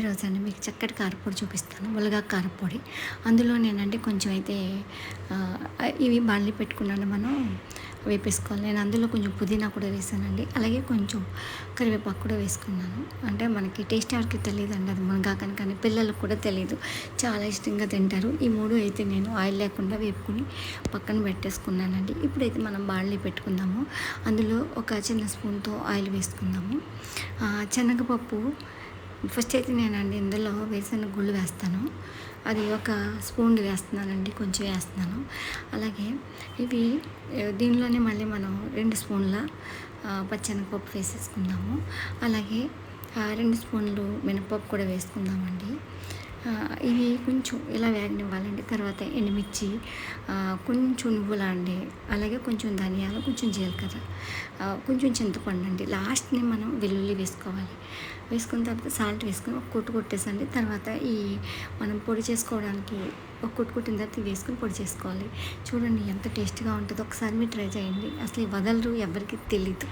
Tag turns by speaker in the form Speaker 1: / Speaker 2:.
Speaker 1: ఈరోజు అండి మీకు చక్కటి కారపొడి చూపిస్తాను ములగా కారపొడి. అందులో నేనంటే కొంచెం అయితే ఇవి బాండ్లీ పెట్టుకున్నాను మనం వేపేసుకోవాలి. నేను అందులో కొంచెం పుదీనా కూడా వేసానండి. అలాగే కొంచెం కరివేపాకు కూడా వేసుకున్నాను. అంటే మనకి టేస్ట్ ఎవరికి తెలియదండి అది మునగాకని కానీ పిల్లలకు కూడా తెలియదు. చాలా ఇష్టంగా తింటారు. ఈ మూడు అయితే నేను ఆయిల్ లేకుండా వేపుకుని పక్కన పెట్టేసుకున్నానండి. ఇప్పుడైతే మనం బాండ్లీ పెట్టుకుందాము. అందులో ఒక చిన్న స్పూన్తో ఆయిల్ వేసుకుందాము. శనగపప్పు ఫస్ట్ అయితే నేనండి ఇందులో వేసిన గుళ్ళు వేస్తాను. అది ఒక స్పూన్ వేస్తున్నానండి కొంచెం వేస్తున్నాను. అలాగే ఇవి దీనిలోనే మళ్ళీ మనం రెండు స్పూన్ల ఆ, వేసేసుకుందాము. అలాగే రెండు స్పూన్లు మినపప్పు కూడా వేసుకుందామండి. ఇవి కొంచెం ఇలా వేగనివ్వాలండి. తర్వాత ఎండుమిర్చి కొంచెం నువ్వులా అండి అలాగే కొంచెం ధనియాలు కొంచెం జీలకర్ర కొంచెం చింతపండు అండి. లాస్ట్ని మనం వెల్లుల్లి వేసుకోవాలి. వేసుకున్న తర్వాత సాల్ట్ వేసుకొని ఒక కొట్టు కొట్టేసండి. తర్వాత ఈ మనం పొడి చేసుకోవడానికి ఒక కొట్టు కొట్టిన తర్వాత వేసుకుని వేసుకొని పొడి చేసుకోవాలి. చూడండి ఎంత టేస్ట్గా ఉంటుందో. ఒకసారి మీరు ట్రై చేయండి. అసలు ఈ వదలరు ఎవరికి తెలీదు.